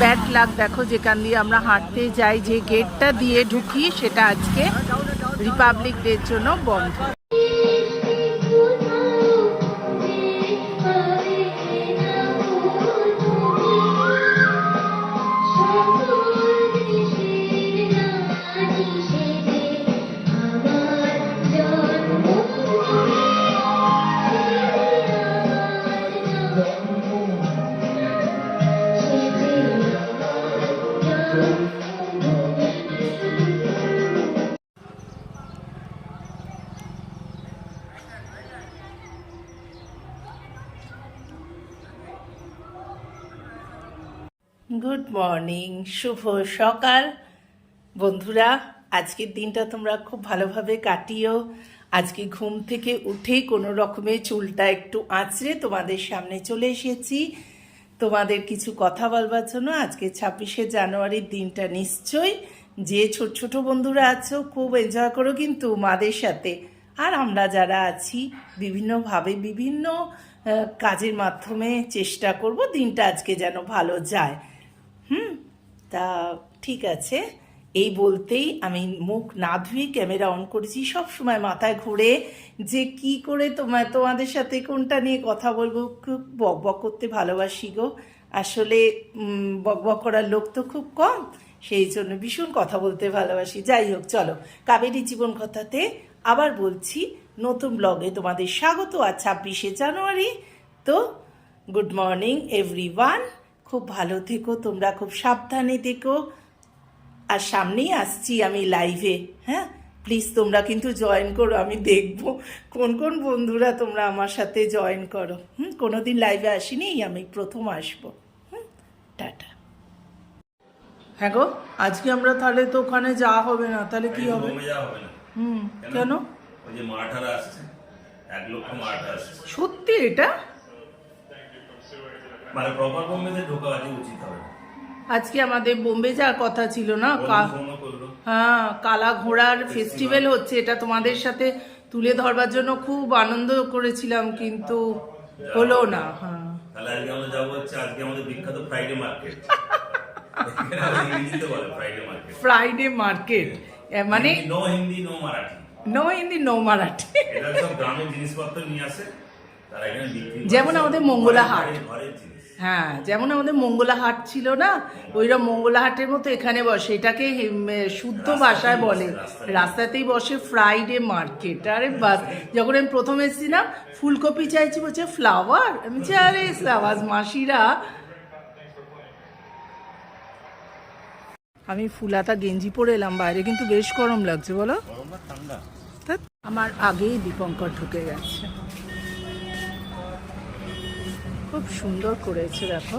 Bad luck দেখো, যেখান দিয়ে আমরা হাঁটতে যাই, যে গেটটা দিয়ে ঢুকি, সেটা আজকে রিপাবলিক ডের জন্য বন্ধ। গুড মর্নিং শুভ সকাল। বন্ধুরা, আজকের দিনটা তোমরা খুব ভালোভাবে কাটিও। আজকে ঘুম থেকে উঠেই কোনো রকমের চুলটা একটু আঁচড়ে তোমাদের সামনে চলে এসেছি। তোমাদের কিছু কথা বলবার জন্য আজকে ছাব্বিশে জানুয়ারির দিনটা নিশ্চয়ই। যে ছোট ছোট বন্ধুরা আছো, খুব এনজয় করো কিন্তু মাদের সাথে। আর আমরা যারা আছি, বিভিন্নভাবে বিভিন্ন কাজের মাধ্যমে চেষ্টা করব দিনটা আজকে যেন ভালো যায়। হুম? তা ঠিক আছে। এই বলতেই আমি মুখ না ধুয়ে ক্যামেরা অন করেছি। সব সময় মাথায় ঘুরে যে কি করে তোমার তোমাদের সাথে কোনটা নিয়ে কথা বলব? খুব বক বক করতে ভালোবাসি গো। আসলে বক বক করার লোক তো খুব কম। সেই জন্য ভীষণ কথা বলতে ভালোবাসি। যাই হোক, চলো। কাবেরী জীবন কথাতে আবার বলছি, নতুন ব্লগে তোমাদের স্বাগত। আর ছাব্বিশে জানুয়ারি। তো, গুড মর্নিং এভরিওয়ান। খুব ভালো থেকো, তোমরা খুব সাবধানে থেকো। আর সামনেই আসছি আমি লাইভে হ্যাঁ? প্লিজ তোমরা কিন্তু জয়েন করো আমি দেখব কোন কোন বন্ধুরা তোমরা আমার সাথে জয়েন করো। হুম? কোনোদিন লাইভে আসিনি আমি প্রথম আসব। হুম? টাটা। হ্যাঁ গো আজকে আমরা তাহলে তো ওখানে যাওয়া হবে না তাহলে কি হবে? হুম কেন? ওই যে আসছে এক লক্ষ আসছে। সত্যি এটা? মানে প্রপার বোম্বেতে ঢোকা উচিত হবে। আজকে আমাদের বোম্বে যাওয়ার কথা ছিল না? হ্যাঁ কালা ঘোড়ার ফেস্টিভ্যাল হচ্ছে এটা তোমাদের সাথে তুলে ধরবার জন্য খুব আনন্দ করেছিলাম কিন্তু হলো না হ্যাঁ। তাহলে আজকে আমরা যাব হচ্ছে আজকে আমাদের বিখ্যাত ফ্রাইডে মার্কেট ফ্রাইডে মার্কেট মানে no Hindi no Marathi no Hindi no Marathi এটা সব গ্রামের জিনিসপত্র নিয়ে আসে তারা এখানে বিক্রি যেমন আমাদের মঙ্গলা হাট। হ্যাঁ যেমন আমাদের মঙ্গলা হাট ছিল না ওইরকম মঙ্গলা হাটের মতো এখানে বসে এটাকে শুদ্ধ ভাষায় বলে। রাস্তাতেই। বসে। Friday market. আরে বাস যখন আমি প্রথম এসেছিলাম ফুলকপি চাইছি বলছে ফ্লাওয়ার আমি বলছি আরে মাসিরা। আমি ফুলাতা গেঞ্জি পরে এলাম বাইরে কিন্তু বেশ গরম লাগছে বলো। না আমার আগেই দীপঙ্কর ঢুকে গেছে। খুব সুন্দর করেছে, দেখো।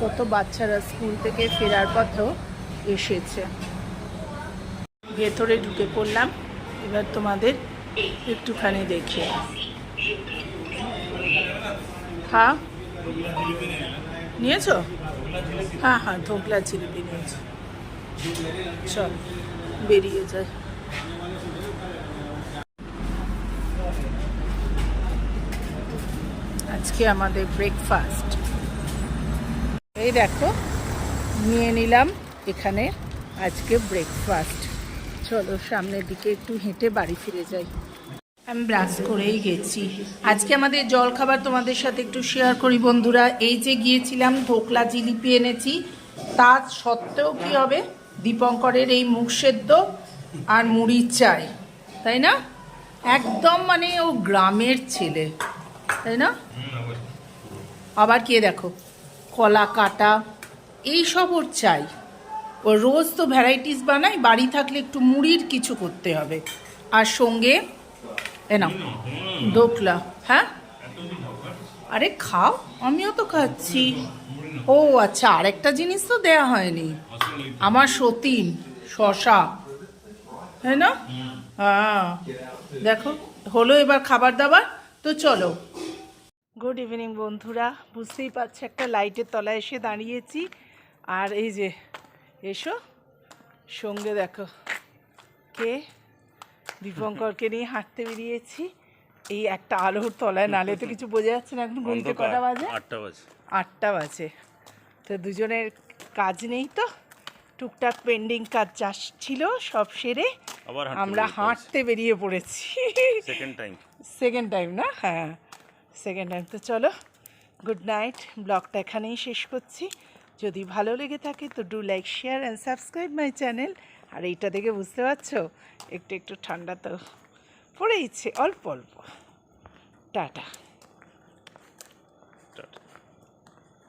কত বাচ্চারা স্কুল থেকে ফেরার পথেও এসেছে। ভেতরে ঢুকে পড়লাম, এবার তোমাদের একটুখানি দেখি। হ্যাঁ? নিয়েছো? হ্যাঁ হ্যাঁ ধোকলা জিলিপি নিয়েছি। চল, বেরিয়ে যায় আজকে আমাদের ব্রেকফাস্ট এই দেখো, নিয়ে নিলাম এখানে আজকে ব্রেকফাস্ট চলো, সামনের দিকে একটু হেঁটে বাড়ি ফিরে যাই। আমি ব্রাশ করেই গেছি। আজকে আমাদের জল খাবার তোমাদের সাথে একটু শেয়ার করি বন্ধুরা। এই যে গিয়েছিলাম, ধোকলা জিলিপি এনেছি। তা সত্ত্বেও কি হবে? দীপঙ্করের এই মুখ সেদ্ধ আর মুড়ির চাই, তাই না? একদম মানে ও গ্রামের ছেলে, তাই না? আবার কে দেখো কলা কাটা এই সব ওর চাই। ও রোজ তো ভ্যারাইটিস বানাই বাড়ি থাকলে একটু মুড়ির কিছু করতে হবে। আর সঙ্গে এ নাও দোকলা হ্যাঁ? আরে খাও আমিও তো খাচ্ছি। ও আচ্ছা আরেকটা জিনিস তো দেয়া হয়নি। আমার সতীন শশা হ্যাঁ না? হ্যাঁ দেখো হলো এবার খাবার দাবার তো চলো। গুড ইভিনিং বন্ধুরা। বুঝতেই পারছি একটা লাইটের তলায় এসে দাঁড়িয়েছি। আর এই যে এসো সঙ্গে দেখো কে? দীপঙ্করকে নিয়ে হাঁটতে বেরিয়েছি। এই একটা আলোর তলায় নালে তো কিছু বোঝা যাচ্ছে না এখন ঘুমতে কটা বাজে? আটটা বাজে। আটটা বাজে। তো দুজনের কাজ নেই তো। টুকটাক পেন্ডিং কাজ চাষ ছিল সব সেরে আমরা হাঁটতে বেরিয়ে পড়েছি। সেকেন্ড টাইম সেকেন্ড টাইম না? হ্যাঁ। সেকেন্ড টাইম তো চলো। গুড নাইট ব্লগটা এখানেই শেষ করছি। যদি ভালো লেগে থাকে তো do like share and subscribe my channel আর এইটা দেখে বুঝতে পারছ? একটু একটু ঠান্ডা তো পড়েইছে, অল্প অল্প। টাটা।